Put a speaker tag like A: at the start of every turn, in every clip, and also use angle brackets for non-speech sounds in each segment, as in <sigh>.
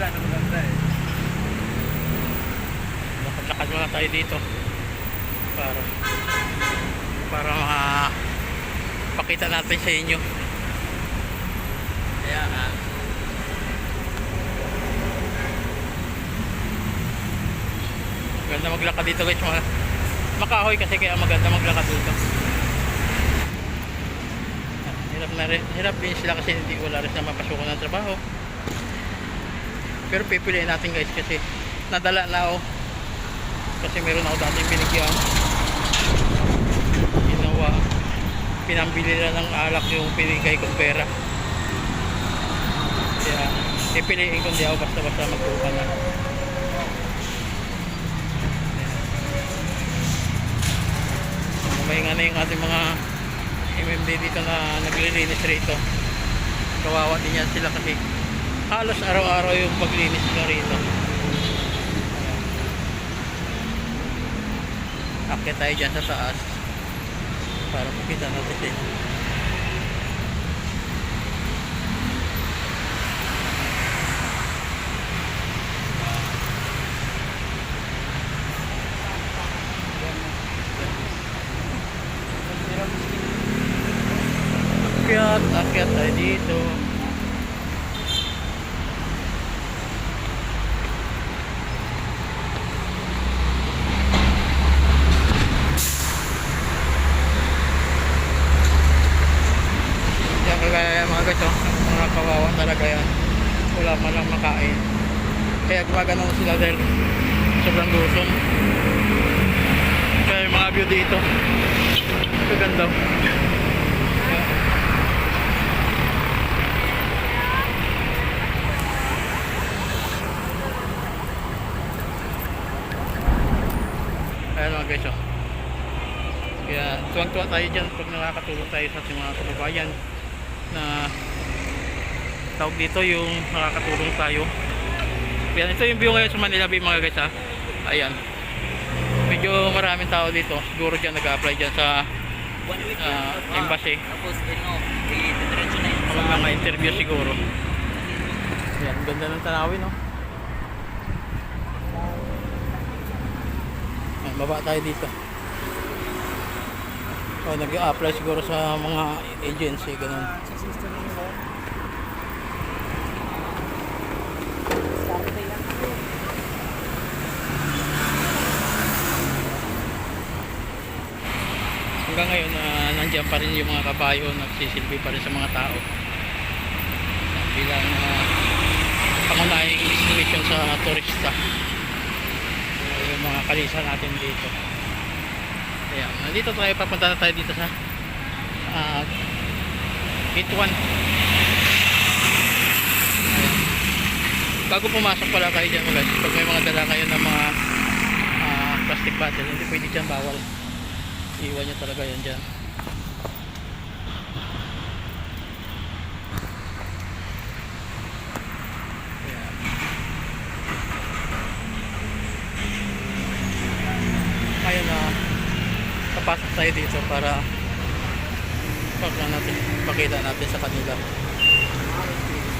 A: maganda na maganda eh.
B: Lakad-lakad muna tayo dito. Para para makita natin sa inyo. Kaya ah, Maganda maglakad dito guys. Mga, makahoy kasi kaya maganda maglakad dito. Hirap na rin, hirap din sila kasi hindi wala rin na mapasukan ng trabaho. Pero pipiliin natin guys kasi nadala na ako. Kasi meron ako dating binigyan. Ginawa. Pinambili na ng alak yung pinigay kong pera. Kaya pipiliin ko hindi ako basta-basta magtukan na. Mahinga na yung ating mga MMD dito na naglilinis rito. Kawawa din yan sila kasi halos araw-araw yung paglinis nila rito. Akit tayo dyan sa taas para makita natin. Akyat, akyat tayo dito. Yan kagaya mga guys, oh. mga kawawa talaga yan. Wala man lang makain. Kaya sila dahil sobrang gutom. Kaya yung mga view dito. Kaganda. Yan. Ayan mga guys, oh. Kaya tuwang-tuwa tayo dyan pag nakakatulong tayo sa ating mga kababayan na tawag dito yung nakakatulong tayo. Yan, ito yung view ngayon sa Manila Bay mga guys ha. Ayan. Medyo maraming tao dito. Siguro dyan nag-apply dyan sa
A: yan.
B: embassy.
A: Tapos, ano, i-diretso na yun
B: mga interview siguro. Yan, ganda ng tanawin no. Ayan, baba tayo dito. Oh, nag-apply siguro sa mga agency ganun. Hanggang ngayon na nandiyan pa rin yung mga kabayo nagsisilbi pa rin sa mga tao. Bilang uh, pangunahing destination sa turista. Yung mga kalisa natin dito. Ayan, nandito tayo, papunta na tayo dito sa uh, Gate 1. Ayan. Bago pumasok pala kayo dyan guys, pag may mga dala kayo ng mga ah, plastic bottle, hindi pwede dyan bawal. Iwan nyo talaga yan dyan. Ayan. Na kapasok tayo dito para pagka natin, pakita natin sa kanila.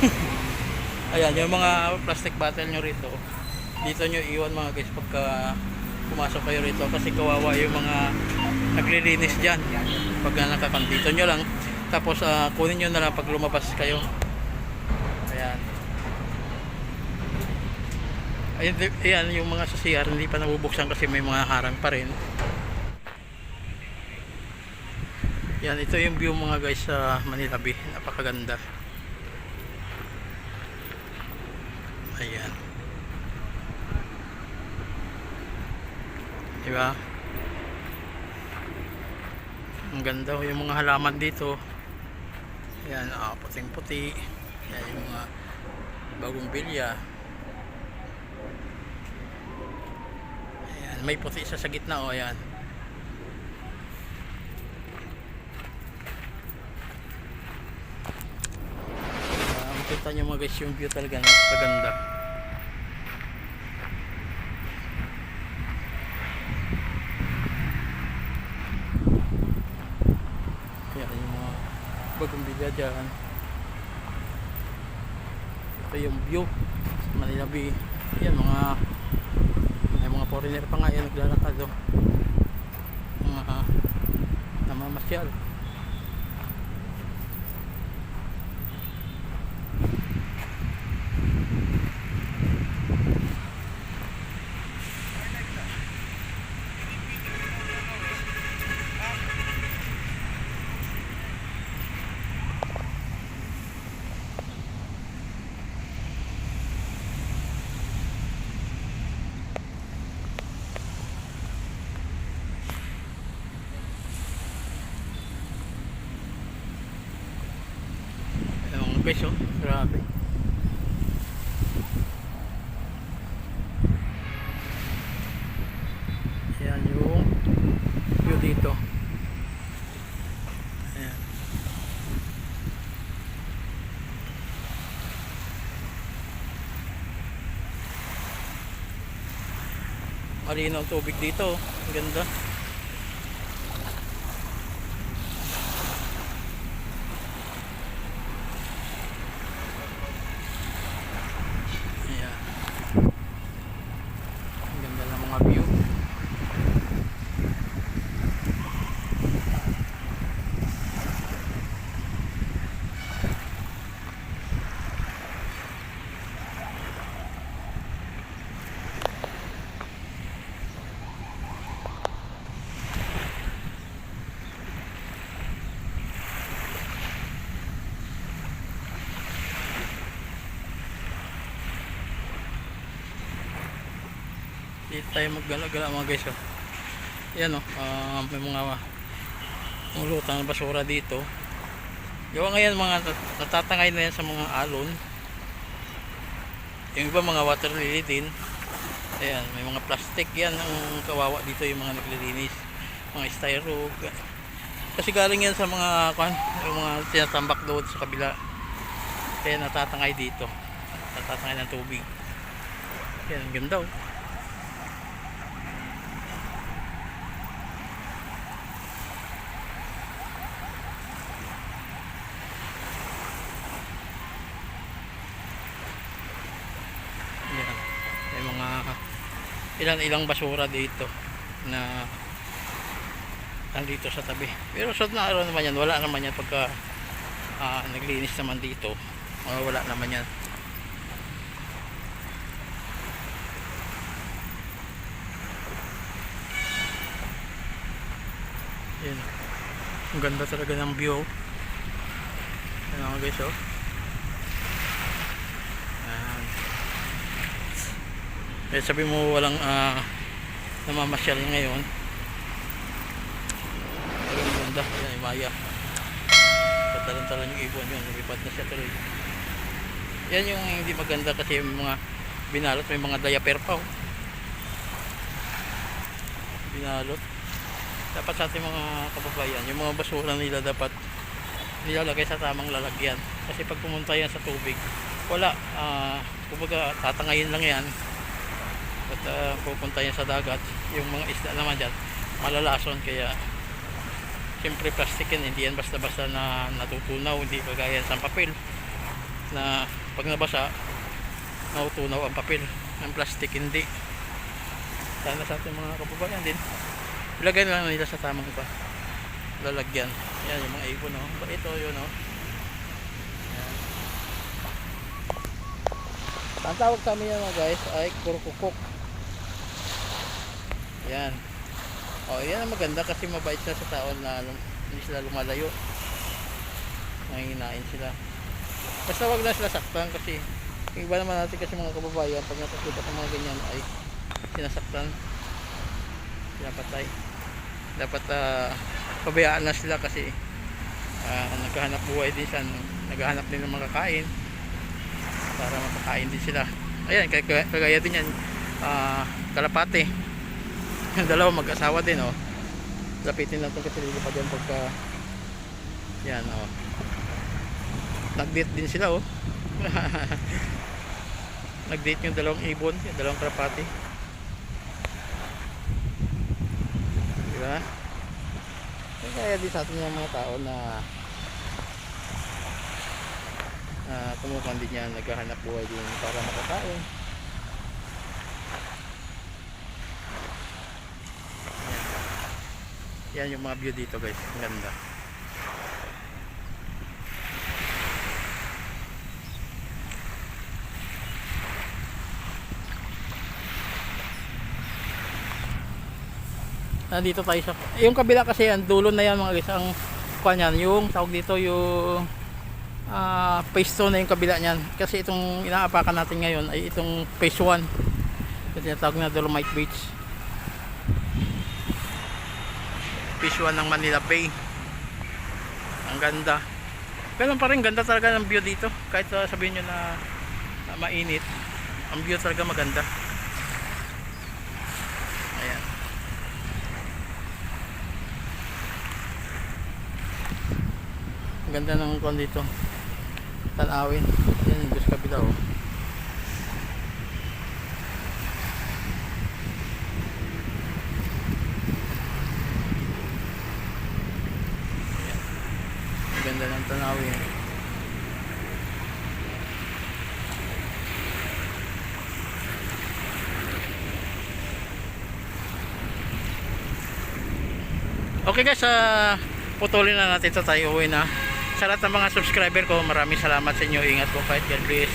B: <laughs> Ayan, yung mga plastic bottle nyo rito, dito nyo iwan mga guys pagka pumasok kayo rito kasi kawawa yung mga naglilinis dyan. Pag nakakandito nyo lang. Tapos ah, kunin nyo na lang pag lumabas kayo. Ayan. Ayan, ayan yung mga sa CR hindi pa nabubuksan kasi may mga harang pa rin. Yan ito yung view mga guys sa Manila Bay. Napakaganda. Ayan. Diba? Ang ganda oh, yung mga halaman dito. Yan, ah, puting-puti. Yan yung mga bagong bilya. Ayan, may puti isa sa gitna oh, ayan. Ah, makita nyo mga guys yung view talaga napakaganda. Yan yung mga bilya dyan. Ito yung view. Manila Bay yan mga may mga foreigner pa nga yan naglalakad oh. mga uh, namamasyal Ayan mga guys oh, grabe. Ayan yung view dito. Ayan. Malinaw tubig dito. oh. Ang ganda. Ayan. Ang ganda ng mga view. Dito tayo maggala-gala mga guys. Oh. Yan oh, ah, may mga mulutang basura dito. Gawa ngayon mga nat- natatangay na yan sa mga alon. Yung iba mga water lily din. Ayan, may mga plastic yan ang kawawa dito yung mga naglilinis. Mga styro. Kasi galing yan sa mga yung mga tinatambak doon sa kabila. Kaya natatangay dito. Natatangay ng tubig. Yan, ganda oh. Yan. May mga ilan ilang basura dito na nandito sa tabi. Pero sa na araw naman yan, wala naman yan pagka ah, naglinis naman dito. Ah, wala naman yan. Yan. Ang ganda talaga ng view. Yan mga guys oh. Yan. Eh sabi mo walang ah, namamasyal ngayon. Pero ang ganda. Yan yung maya. Patalan-talan yung ibon yun. Lumipad na siya tuloy. Yan yung hindi maganda kasi yung mga binalot. May mga diaper pa oh. Binalot. Dapat sa ating mga kababayan, yung mga basura nila dapat nilalagay sa tamang lalagyan. Kasi pag pumunta yan sa tubig, wala. ah kumbaga, tatangayin lang yan at uh, pupunta yan sa dagat. Yung mga isda naman dyan malalason. Kaya siyempre plastic yan hindi yan basta basta na natutunaw hindi kagaya sa papel na pag nabasa natutunaw ang papel. Ang plastic hindi. Sana sa ating mga kababayan din. Ilagay lang nila sa tamang pa lalagyan. Yan yung mga ibon no? ito yun no? Yan. ang tawag sa amin yan mga guys ay kurkukuk yan. O, yan ang maganda kasi mabait sila sa tao na hindi sila lumalayo. Nanginginain sila. Basta wag na sila saktan kasi yung iba naman natin kasi mga kababayan pag nakakita sa mga ganyan ay sinasaktan. Pinapatay. Dapat ah, pabayaan na sila kasi ah, naghahanap buhay din siya. Naghahanap din ng makakain para makakain din sila. Ayan, kagaya, din yan. ah, kalapate yung <laughs> dalawa mag-asawa din oh. Lapitin natin kasi lilipad yan pagka yan oh. Nag-date din sila oh. <laughs> Nag-date yung dalawang ibon yung dalawang krapati diba kaya din sa atin yung mga tao na uh, kumukuha din yan naghahanap buhay din para makakain yan. yung mga view dito guys. Ang ganda. Nandito tayo sa yung kabila kasi yan dulo na yan mga guys. Ang kanyan yung tawag dito yung ah phase 2 na yung kabila niyan. Kasi itong inaapakan natin ngayon ay itong phase 1 kasi tawag na Dolomite Beach 1 ng Manila Bay. Ang ganda. Ganun pa rin ganda talaga ng view dito. Kahit ah, sabihin nyo na, na mainit ang view talaga maganda. Ayan. Ganda ng kwan dito. Tanawin. Yan yung kabila oh Ayan. ang ganda ng tanawin Okay guys, uh, putulin na natin ito tayo uwi na. Sa lahat ng mga subscriber ko, maraming salamat sa inyo. Ingat po kahit God bless.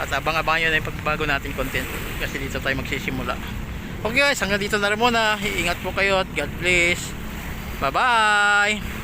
B: At abang-abangan nyo na yung pagbabago nating content. Kasi dito tayo magsisimula. Okay guys, hanggang dito na rin muna. Ingat po kayo at God bless. Bye-bye!